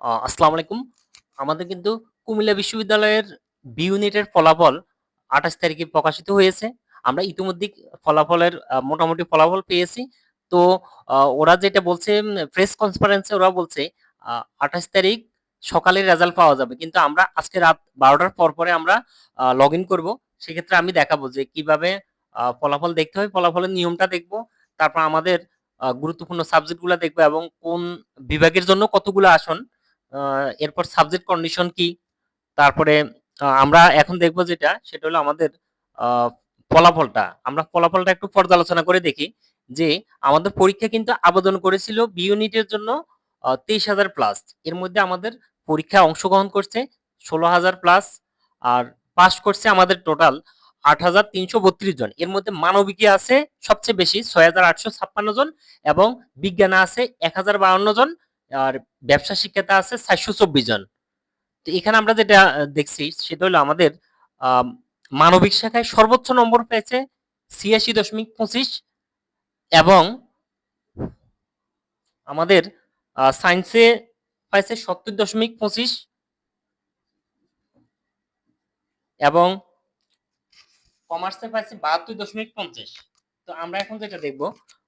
আসসালামু আলাইকুম। আমাদের কিন্তু কুমিল্লা বিশ্ববিদ্যালয়ের বি ইউনিটের ফলাফল ২৮ তারিখে প্রকাশিত হয়েছে। আমরা ইতিমধ্যেই ফলাফলের মোটামুটি ফলাফল পেয়েছি। তো ওরা যেটা বলছে প্রেস কনফারেন্সে ওরা বলছে আ ২৮ তারিখ সকালে রেজাল্ট পাওয়া যাবে। কিন্তু আমরা আজকে রাত বারোটার পর, পরে আমরা লগ ইন করব সেক্ষেত্রে আমি দেখাবো যে কীভাবে ফলাফল দেখতে হয়, ফলাফলের নিয়মটা দেখব। তারপর আমাদের গুরুত্বপূর্ণ সাবজেক্টগুলা দেখব এবং কোন বিভাগের জন্য কতগুলো আসন, এরপর সাবজেক্ট কন্ডিশন কি? তারপরে আমরা এখন দেখব যেটা সেটা হলো আমাদের ফলাফলটা। আমরা ফলাফলটা একটু পর্যালোচনা করে দেখি যে আমাদের পরীক্ষা কিন্তু আবেদন করেছিল বি ইউনিটের জন্য তেইশ হাজার প্লাস। এর মধ্যে আমাদের পরীক্ষায় অংশগ্রহণ করছে ১৬,০০০ প্লাস আর পাস করছে আমাদের টোটাল ৮,৩৩২ জন। এর মধ্যে মানবিকে আছে সবচেয়ে বেশি ৬,৮৫৬ জন এবং বিজ্ঞানে আছে ১,০৫২ জন আর ব্যবসা শিক্ষাতে আছে ৪২৪ জন। তো এখানে আমরা যেটা দেখছি সেটা হলো আমাদের মানবিক শাখায় সর্বোচ্চ নম্বর পেয়েছে ৮৬.২৫ এবং আমাদের সায়েন্সে পাইছে ৭০.২৫ এবং কমার্সে পাইছে ৭২.৫০ তো আমরা এখন যেটা দেখব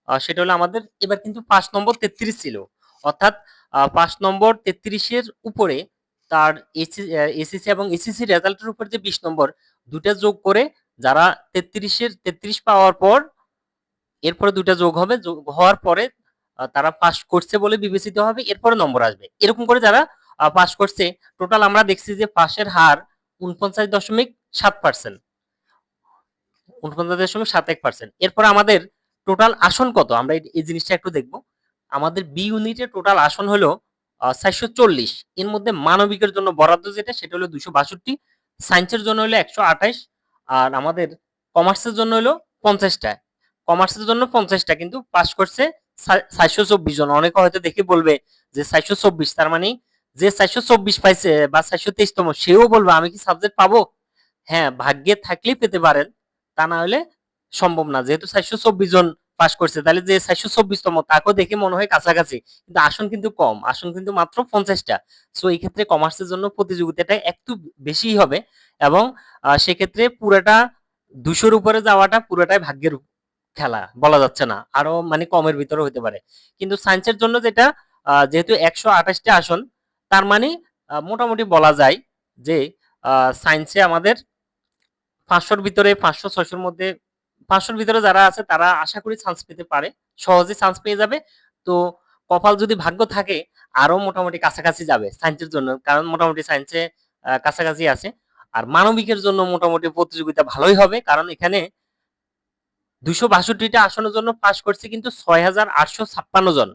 সেটা হলো আমাদের, এবার কিন্তু পাঁচ নম্বর ৩৩ ছিল। অর্থাৎ ৫ নম্বর তেত্রিশের উপরে তার এসি আ এসএসসি এবং এসইসি রেজাল্টের উপর যে ২০ নম্বর ২ টা যোগ করে যারা তেত্রিশের, তেত্রিশ পাওয়ার পর, এরপরে দুটা যোগ হবে। যোগ হওয়ার পরে তারা পাস করছে বলে বিবেচিত হবে। এরপরে নম্বর আসবে। এরকম করে যারা পাস করছে, টোটাল আমরা দেখছি যে পাশের হার ৪৯.৭% ৪৯.৭১% এরপর আমাদের টোটাল আসন কত? আমরা এই জিনিসটা একটু দেখব। আমাদের বি ইউনিটের টোটাল আসন হলো আ ৪৪০ এর মধ্যে মানবিকের জন্য বরাদ্দ যেটা সেটা হলো ২৬২ সায়েন্সের জন্য হলো ১২৮ আর আমাদের কমার্সের জন্য হলো ৫০ টা। কমার্সের জন্য পঞ্চাশটা কিন্তু পাস করছে সা ৪২৪ জন। অনেকে হয়তো দেখে বলবে যে ৪২৪ তার মানে যে ৪২৪ পাইছে বা ৪২৩ তম সেও বলবে আমি কি সাবজেক্ট পাবো? হ্যাঁ, ভাগ্যে থাকলেই পেতে পারেন। তা না হলে সম্ভব না। যেহেতু ৪২৪ জন পাস করছে, তাহলে যে ৪২৪ চব্বিশতম, তাকেও দেখে মনে হয় কাছাকাছি। কিন্তু আসন কিন্তু কম। আসন কিন্তু মাত্র পঞ্চাশটা সো এই ক্ষেত্রে কমার্সের জন্য প্রতিযোগিতাটা একটু বেশিই হবে এবং সেক্ষেত্রে পুরাটা দুশোর উপরে যাওয়াটা পুরোটাই ভাগ্যের খেলা। বলা যাচ্ছে না। আরও মানে কমের ভিতরে হতে পারে। কিন্তু সায়েন্সের জন্য যেটা যেহেতু ১২৮ টা আসন, তার মানে মোটামুটি বলা যায় যে সায়েন্সে আমাদের পাঁচশোর ভিতরে, পাঁচশো, ছয়শোর মধ্যে ৫০০ র ভিতরে যারা আছে তারা আশা করি চান্স পেতে পারে। সহজেই চান্স পেয়ে যাবে। তো কপাল যদি ভাগ্য থাকে আরও মোটামুটি কাছাকাছি যাবে সায়েন্সের জন্য। কারণ মোটামুটি সায়েন্সে কাছাকাছি আছে। আর মানবিকের জন্য মোটামুটি প্রতিযোগিতা ভালোই হবে। কারণ এখানে ২৬২ বাষট্টিটা আসনের জন্য পাস করছে কিন্তু ৬,৮৫৬ জন।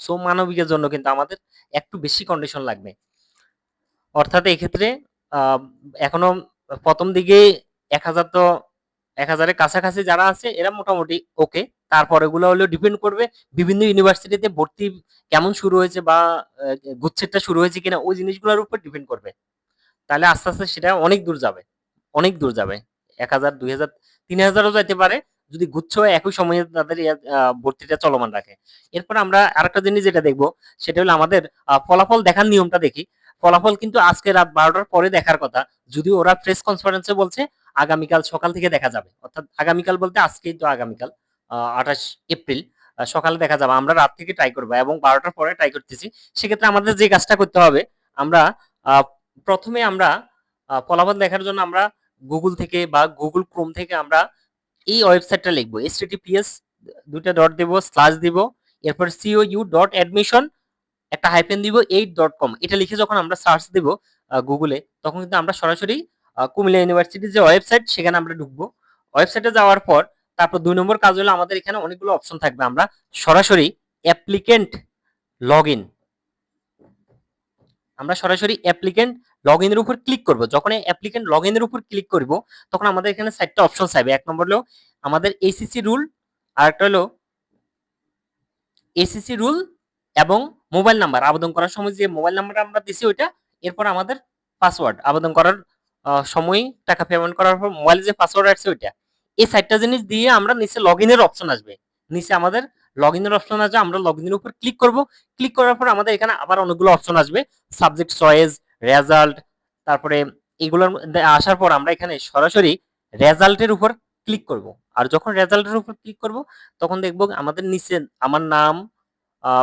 সো মানবিকের জন্য কিন্তু আমাদের একটু বেশি কন্ডিশন লাগবে। অর্থাৎ এক্ষেত্রে এখনও ১ম দিকে ১,০০০ তো ১,০০০ এর কাছাকাছি যারা আছে এরা মোটামুটি ওকে। তারপর এগুলো হলো ডিপেন্ড করবে বিভিন্ন ইউনিভার্সিটিতে ভর্তি কেমন শুরু হয়েছে বা গুচ্ছেরটা শুরু হয়েছে কিনা ওই জিনিসগুলোর উপর ডিপেন্ড করবে। তাহলে আস্তে, আস্তে সেটা অনেক দূর যাবে। অনেক দূর যাবে। ১,০০০, ২,০০০, ৩,০০০ ও যাইতে পারে। যদি গুচ্ছ একই সময়ে তাদের ভর্তিটা চলমান রাখে। এরপর আমরা আরেকটা জিনিস যেটা দেখব সেটা হলো আমাদের ফলাফল দেখার নিয়মটা দেখি। ফলাফল কিন্তু আজকে রাত বারোটার পরে দেখার কথা। যদি ওরা প্রেস কনফারেন্স বলছে আগামীকাল সকাল থেকে দেখা যাবে। অর্থাৎ আগামীকাল বলতে আজকেই তো আগামীকাল। আ ২৮ এপ্রিল সকালে দেখা যাবে। আমরা রাত থেকে ট্রাই করব এবং বারোটার পরে ট্রাই করতেছি। সেক্ষেত্রে আমাদের যে কাজটা করতে হবে আমরা প্রথমে আমরা ফলাফল দেখার জন্য আমরা গুগল থেকে বা গুগল ক্রোম থেকে আমরা এই ওয়েবসাইটটা লিখব। https ২ টা ডট দিব, স্ল্যাশ দিব। এরপর C O U dot admission একটা হাইফেন দিব এইট ডট কম এটা লিখে যখন আমরা সার্চ দিব গুগলে তখন কিন্তু আমরা সরাসরি কুমিল্লা ইউনিভার্সিটির যে ওয়েবসাইট সেখানে আমরা ঢুকবো। ওয়েবসাইটে যাওয়ার পর তারপর দুই নম্বর কাজ হলো আমাদের এখানে অনেকগুলো অপশন থাকবে। আমরা সরাসরি অ্যাপ্লিক্যান্ট লগইন আমরা সরাসরি অ্যাপ্লিকেন্ট লগ ইনের উপর ক্লিক করব। যখন এই অ্যাপ্লিক্যান্ট লগইন এর উপর ক্লিক করব তখন আমাদের এখানে ৪ টা অপশন চাইবে। এক নম্বর হলো আমাদের এসিসি রুল, আর একটা হলো এসিসি রুল এবং মোবাইল নাম্বার। আবেদন করার সময় যে মোবাইল নাম্বারটা আমরা দিছি ওইটা। এরপর আমাদের পাসওয়ার্ড আবেদন করার সময় টাকা পেমেন্ট করার পর মোবাইলে যে পাসওয়ার্ড আসছে ওইটা। এই ৪ টা জিনিস দিয়ে আমরা নিচে লগ ইনের অপশন আসবে। নিচে আমাদের লগ ইনের অপশন আসবে আমরা লগ ইনের উপর ক্লিক করব ক্লিক করার পর আমাদের এখানে আবার অনেকগুলো অপশন আসবে সাবজেক্ট চয়েস রেজাল্ট তারপরে এগুলোর আসার পর আমরা এখানে সরাসরি রেজাল্টের উপর ক্লিক করব আর যখন রেজাল্টের উপর ক্লিক করব, তখন দেখব আমাদের নিচে আমার নাম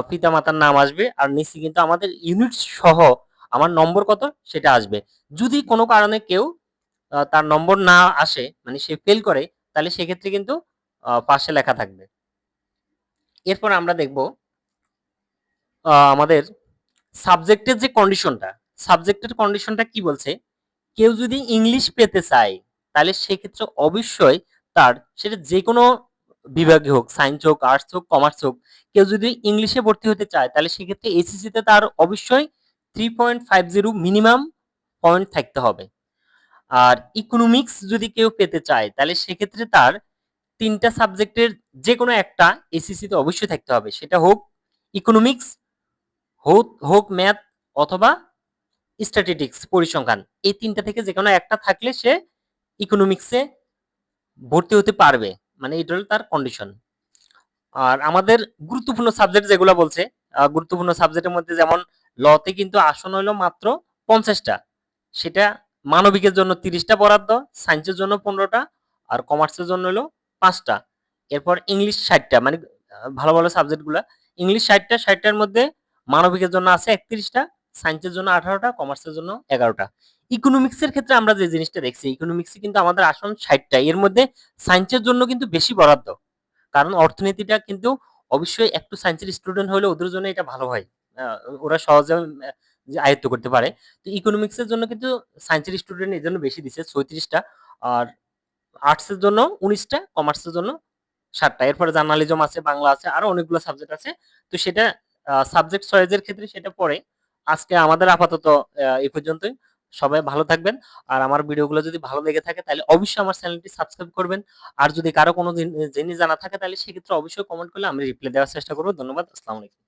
পিতামাতার নাম আসবে আর নিচে কিন্তু আমাদের ইউনিট সহ আমার নম্বর কত? সেটা আসবে। যদি কোনো কারণে কেউ তার নম্বর না আসে মানে সে ফেল করে, তাহলে সেক্ষেত্রে কিন্তু পাশে লেখা থাকবে। এরপর আমরা দেখব আমাদের সাবজেক্টের যে কন্ডিশনটা সাবজেক্টের কন্ডিশনটা কি বলছে? কেউ যদি ইংলিশ পেতে চায়, তাহলে সেক্ষেত্রে অবশ্যই তার, সেটা যে কোনো বিভাগে হোক সায়েন্স হোক আর্টস হোক কমার্স হোক, কেউ যদি ইংলিশে ভর্তি হতে চায়, তাহলে সেক্ষেত্রে এসএসসি তে তার অবশ্যই three point five zero minimum point থাকতে হবে। আর ইকোনমিক্স যদি কেউ পেতে চায়, তাহলে সেক্ষেত্রে তার তিনটা সাবজেক্টের যে কোনো একটা এসএসসি তে অবশ্যই থাকতে হবে। সেটা হোক ইকোনমিক্স হোক ম্যাথ অথবা স্ট্যাটিস্টিক্স পরিসংখ্যান। এই তিনটা থেকে যে কোনো একটা থাকলে সে ইকোনমিক্সে ভর্তি হতে পারবে। মানে এটা হলো তার কন্ডিশন আর আমাদের গুরুত্বপূর্ণ সাবজেক্ট যেগুলো বলছে গুরুত্বপূর্ণ সাবজেক্টের মধ্যে যেমন লতে কিন্তু আসন হলো মাত্র পঞ্চাশটা। সেটা মানবিকের জন্য তিরিশটা বরাদ্দ সায়েন্সের জন্য পনেরোটা আর কমার্সের জন্য হলো পাঁচটা। এরপর ইংলিশ ষাটটা মানে ভালো ভালো সাবজেক্টগুলো ইংলিশ ষাটটা, ষাটটার মধ্যে মানবিকের জন্য আছে একত্রিশটা সায়েন্সের জন্য আঠারোটা কমার্সের জন্য এগারোটা। ইকোনমিক্সের ক্ষেত্রে আমরা যে জিনিসটা দেখছি ইকোনমিক্সে কিন্তু আমাদের আসন ষাটটা। এর মধ্যে সায়েন্সের জন্য কিন্তু বেশি বরাদ্দ। কারণ অর্থনীতিটা কিন্তু অবশ্যই একটু সায়েন্সের স্টুডেন্ট হলে ওদের জন্য এটা ভালো হয়। ওরা সহজে আয়ত্ত করতে পারে। তো ইকোনমিক্স এর জন্য কিন্তু সায়েন্সের স্টুডেন্ট এর জন্য বেশি দিছে, ছয়ত্রিশটা। আর আর্টস এর জন্য উনিশটা কমার্সের জন্য সাতটা। এরপরে জার্নালিজম আছে, বাংলা আছে, আরও অনেকগুলো সাবজেক্ট আছে। তো সেটা সাবজেক্ট চয়েসের ক্ষেত্রে সেটা পড়ে আজকে আমাদের আপাতত এই পর্যন্তই। সবাই ভালো থাকবেন। আর আমার ভিডিওগুলো যদি ভালো লেগে থাকে, তাহলে অবশ্যই আমার চ্যানেলটি সাবস্ক্রাইব করবেন। আর যদি কারও কোনো জিন- জিনিস জানা থাকে, তাহলে সেক্ষেত্রে অবশ্যই কমেন্ট করলে আমি রিপ্লাই দেওয়ার চেষ্টা করব। ধন্যবাদ, আসসালামু আলাইকুম।